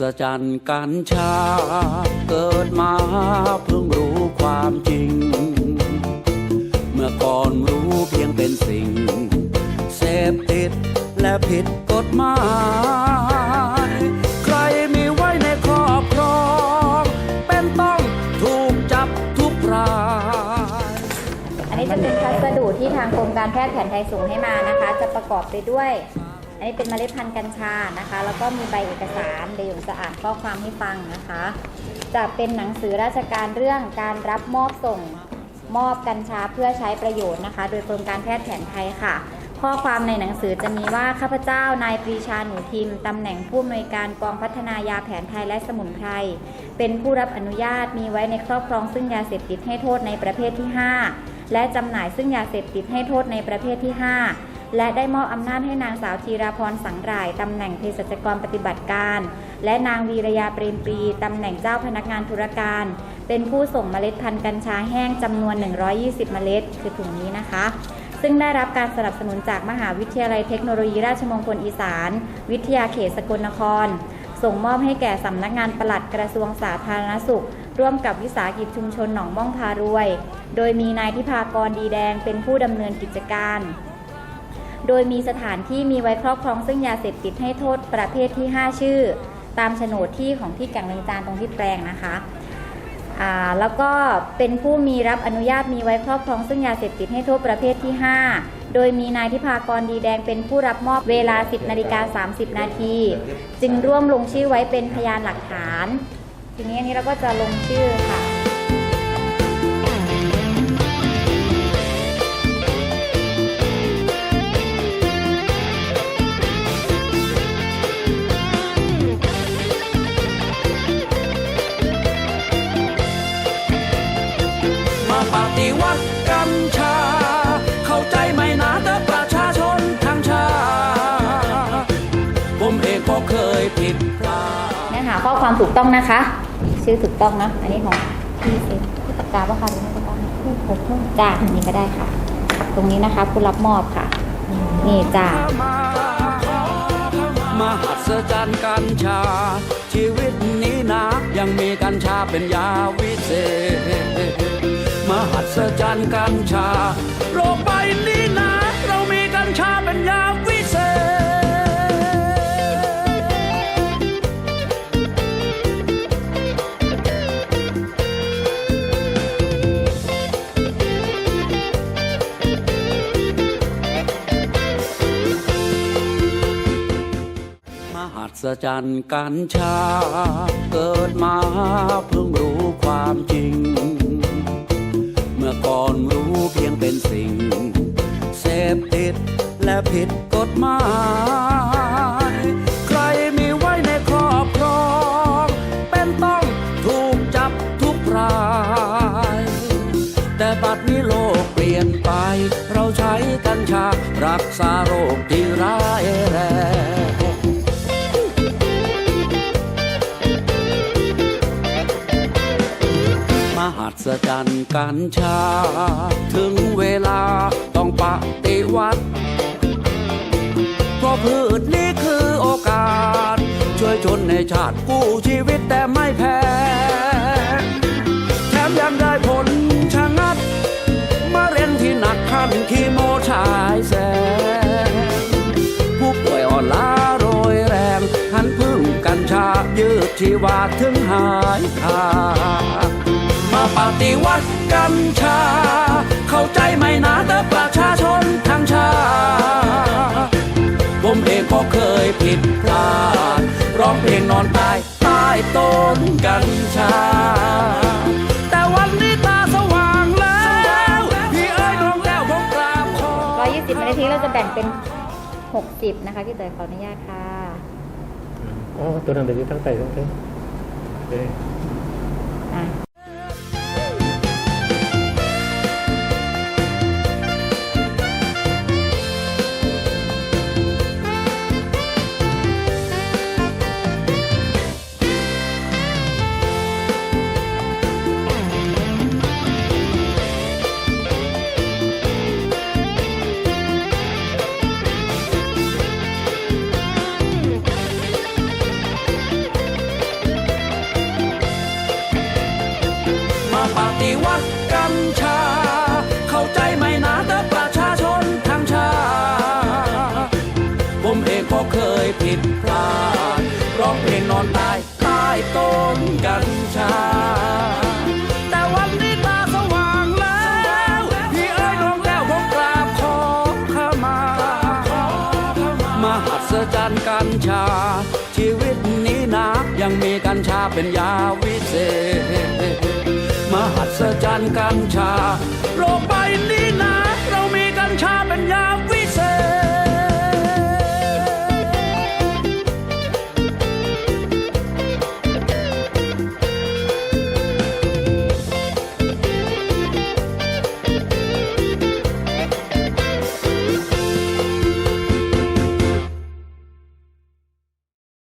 ศจรรย์กัญชา เกิดมาเพิ่งรู้ความจริง เมื่อก่อนรู้เพียงเป็นสิ่ง เสพติดและผิดกฎหมายใครมีไว้ในครอบครอง เป็นต้องถูกจับทุกราย อันนี้จะเป็นพัสดุที่ทางกรมการแพทย์แผนไทยส่งให้มานะคะ จะประกอบไปด้วย อันนี้เป็นเมล็ดพันธุ์กัญชานะคะ แล้วก็มีใบเอกสารเดี๋ยวผมจะอ่านข้อความให้ฟังนะคะ จะเป็นหนังสือราชการเรื่องการรับมอบส่งมอบกัญชาเพื่อใช้ประโยชน์นะคะ โดยกรมการแพทย์แผนไทยค่ะ ข้อความในหนังสือจะมีว่าข้าพเจ้านายปรีชาหนูทิมตำแหน่งผู้อำนวยการกองพัฒนายาแผนไทยและสมุนไพรเป็นผู้รับอนุญาตมีไว้ในครอบครองซึ่งยาเสพติดให้โทษในประเภทที่ 5 และจำหน่ายซึ่งยาเสพติดให้โทษในประเภทที่ 5 และได้มอบอำนาจให้นางสาวธีราพรสังรายตำแหน่งเภสัชกรปฏิบัติการ และนางวีรยาเปรมปรีตำแหน่งเจ้าพนักงานธุรการ เป็นผู้ส่งเมล็ดพันธุ์กัญชาแห้งจำนวน 120 เมล็ด คือถุงนี้นะคะ ซึ่งได้รับการสนับสนุนจากมหาวิทยาลัยเทคโนโลยีราชมงคลอีสาน วิทยาเขตสกลนคร ส่งมอบให้แก่สำนักงานปลัดกระทรวงสาธารณสุขร่วมกับวิสาหกิจชุมชนหนองม่องพารวย โดยมีนายทิพากรดีแดงเป็นผู้ดำเนินกิจการ โดยมีสถานที่มีไว้ครอบครองซึ่งยาเสพติดให้โทษประเภทที่ 5 ชื่อ ตามโฉนดที่ของที่แก่งเมืองจานตรงที่แปลงนะคะแล้วก็เป็นผู้มีรับอนุญาตมีไว้ครอบครองซึ่งยาเสพติดให้โทษประเภทที่ 5 โดยมีนายทิพากรดีแดงเป็นผู้รับมอบเวลา 10นาฬิกา30 นาทีจึงร่วมลงชื่อไว้เป็นพยานหลักฐาน ทีนี้อันนี้เราก็จะลงชื่อค่ะ ผิดพลาดเนื้อหาข้อความถูกต้องนะคะ ชื่อถูกต้องนะอันนี้ของพี่เซฟพี่ปากกาปะคะหรือไม่ปากกาพี่ผมจ้าอันนี้ก็ได้ค่ะ ตรงนี้นะคะผู้รับมอบค่ะ นี่จ้ามาหัศจรรย์กัญชา ชีวิตนี้นะยังมีกัญชาเป็นยาวิเศษ มหัศจรรย์กัญชาโลกใบนี้นะ หัศจรรย์กัญชา เกิดมาเพิ่งรู้ความจริง เมื่อก่อนรู้เพียงเป็นสิ่ง เสพติดและผิดกฎหมายใครมีไว้ในครอบครอง เป็นต้องถูกจับทุกราย แต่บัดนี้โลกเปลี่ยนไป เราใช้กัญชา รักษาโรคที่ร้ายแรง มหัศจรรย์กัญชา ถึงเวลาต้องปฏิวัติเพราะพืชนี้คือโอกาส ช่วยชนในชาติกู้ชีวิตแต่ไม่แพ้ แถมยังได้ผลชะงัดมาเร็งที่หนักขั้นคีโมฉายแสงผู้ป่วยอ่อนล้าโรยแรงหันพึ่งกัญชายืดชีวาถึงหายขาด ปฏิวัติกัญชา เข้าใจไหมนะแต่ประชาชนทั้งชาติผมเองก็เคยผิดพลาด ร้องเพลงนอนตายใต้ต้นกัญชา แต่วันนี้ตาสว่างแล้ว พี่เอ้ยดวงแก้วผมกราบขอ120นาทีเราจะแบ่งเป็น60นะคะพี่เตยขออนุญาตค่ะ อ๋อตัวนั้นเป็นที่ทั้งไตทั้งเส้ิวัตกัญชา เข้าใจไหมนะแต่ประชาชนทั้งชา ผมเองก็เคยผิดพลาดร้องเพลงนอนตายใต้ต้นกัญชาแต่วันนี้ตาสว่างแล้วพี่เอ้ยดวงแก้วผมกราบขอขมามหัศจรรย์กัญชา ชีวิตนี้นะยังมีกัญชาเป็นยาวิเศษ ศจรรย์กัญชาโลกใบนี้